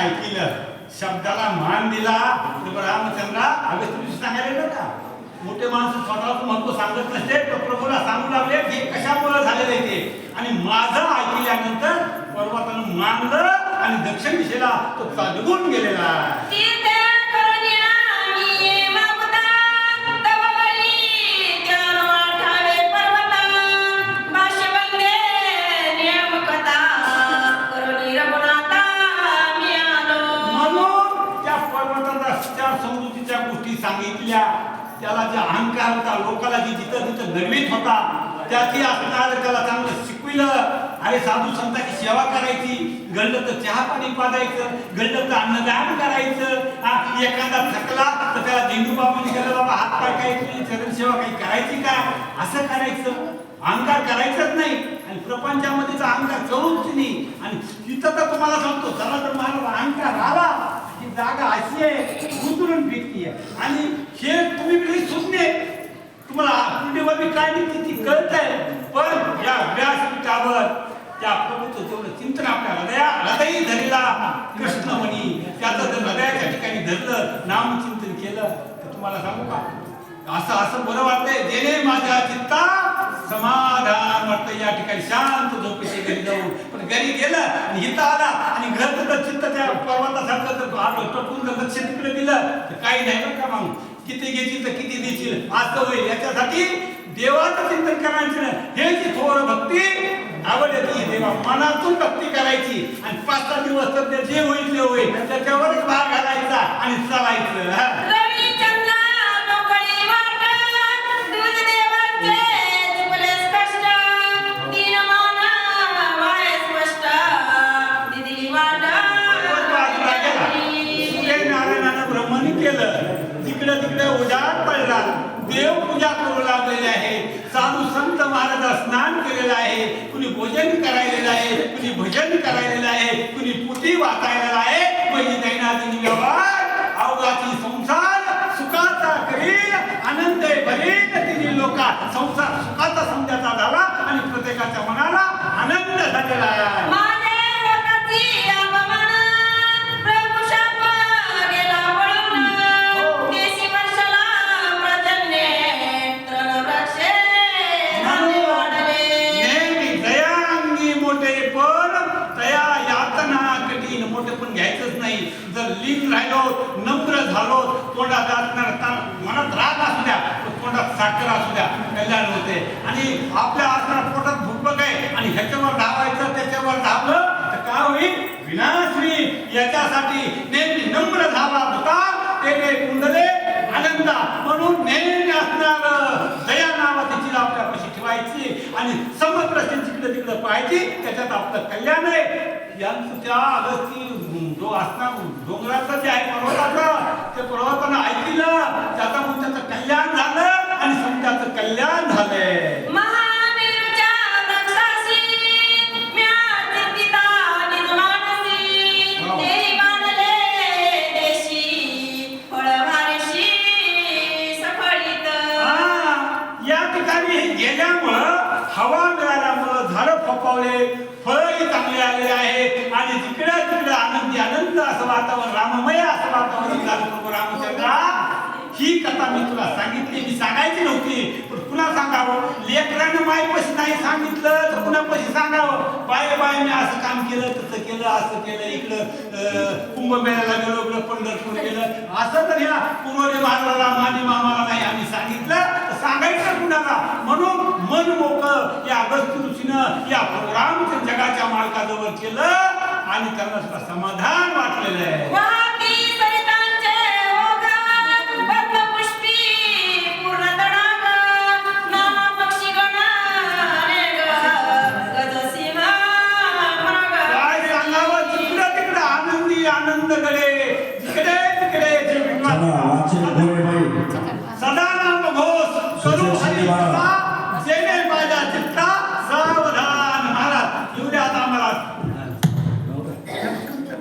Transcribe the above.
ऐकलं शब्दाला मान दिला तर रामचंद्रा अगं तुम्ही सांगायला का? मोठे माणसं स्वतःच महत्त्व सांगत नसते तर प्रभूला सांगू लागले हे कशामुळे झालेलं आहे ते? आणि माझं ऐकल्यानंतर पर्वतानं मानलं आणि दक्षिण दिशेला तो निघून गेलेला आहे. सांगितल्या. त्याला जे अहंकार होता लोकाला जी जिथं तिथं गर्वित होता त्याची असणार त्याला चांगलं शिकविलं. अरे साधू संतांची सेवा करायची. घडलं तर चहा पाणी पाजायचं घडलं तर अन्नदान करायचं. एखादा थकला तर त्याला झेंडू बाबा गेलं बाबा हात पाय काही काही करायची का? असं करायचं. अहंकार करायचंच नाही. आणि प्रपंचामध्ये तर अहंकार करूच नाही. आणि तिथं तर तुम्हाला सांगतो चला तर मला अहंकार आला. ही जागा अशी आहे उतरून फेकतीये आणि हे तुम्ही बी सुटणे. तुम्हाला पुण्यवादी काय नाही ती कळत आहे पण या व्यासपीठावर त्या प्रभूचं तेवढं चिंतन आपल्या हृदया हृदयी धरला कृष्णमणी त्याचं जर हृदयाच्या ठिकाणी धरलं नामचिंतन केलं तर तुम्हाला सांगू का? असं असं बरं वाटतंय जेणे माझ्या चित्ता समाधान वाटतं या ठिकाणी शांत झोपेचे घरी जाऊन पण घरी गेलं आणि इथं आला आणि घर चित्त त्या पर्वतासारखं जर आलो टपून जर लक्ष तिकडे दिलं तर काही नाही बरं का मग किती घेतील तर किती देशील? असं होईल. याच्यासाठी देवाचं चिंतन करायचं हे जी थोर भक्ती आवड येते देवा मनातून भक्ती करायची आणि पाच सहा दिवस तर ते जे होईल ते होईल. त्याच्यावरच भाग घालायचा आणि चालायचं. तिकडे उजाड पडला देव पूजा करू लागलेली आहे साधू संत महाराज स्नान केलेलं आहे. कुणी भोजन करायलेलं आहे. कुणी भजन करायलेलं आहे. कुणी पुती वाचायलेला आहे. म्हणजे दैनादिनी व्यवहार. अवघाची संसार सुखाचा करील. आनंद भरील तिन्ही लोका संसार लीन राहिलो नम्र झालो तोंडात असणार मनात राग असू द्या तर तोंडात साखर असू द्या कल्याण होते. आणि आपल्या असणार पोटात भूकबक आहे आणि ह्याच्यावर धावायचं त्याच्यावर धावलं तर काय होईल? विनाश होईल. याच्यासाठी नेहमी नम्र धावा होता ते कुंडले आनंदा. म्हणून नेहमी असणार दया नावाची चिला आपल्यापाशी ठेवायची आणि समग्र जिकडे तिकडे पाहायची त्याच्यात आपलं कल्याण आहे. यांचं त्या अगस्ती जो असणार डोंगराचं जे आहे पर्वताचं ते पर्वतानं ऐकलं त्याचा मग त्याचं कल्याण झालं आणि समजाचं कल्याण झालंय. हा, या ठिकाणी गेल्यामुळं हवा मिळाल्यामुळं झाडं फोपावले फळही चांगले आलेले आहेत आणि जिकडे तिकडे असं वातावरण राममय असं वातावरण झालं प्रभू रामचंद्रा ही कथा मी तुला सांगितली मी सांगायची नव्हती पण पुन्हा सांगावं. लेकरानं मायपाशी नाही सांगितलं तर पुन्हा पशी सांगावं? बाय बाय मी असं काम केलं तसं केलं असं केलं इकडं अं, कुंभमेळ्याला गेलो इकडं पंढरपूर केलं असं तर ह्या पुरोरे महाराजाला माने मामाला नाही आम्ही सांगितलं तर सांगायचं कुणाला? म्हणून मन मोक या अगस्त ऋषीनं या प्रोग्राम जगाच्या मालकाजवळ केलं आणि त्यांना सुद्धा समाधान Wow.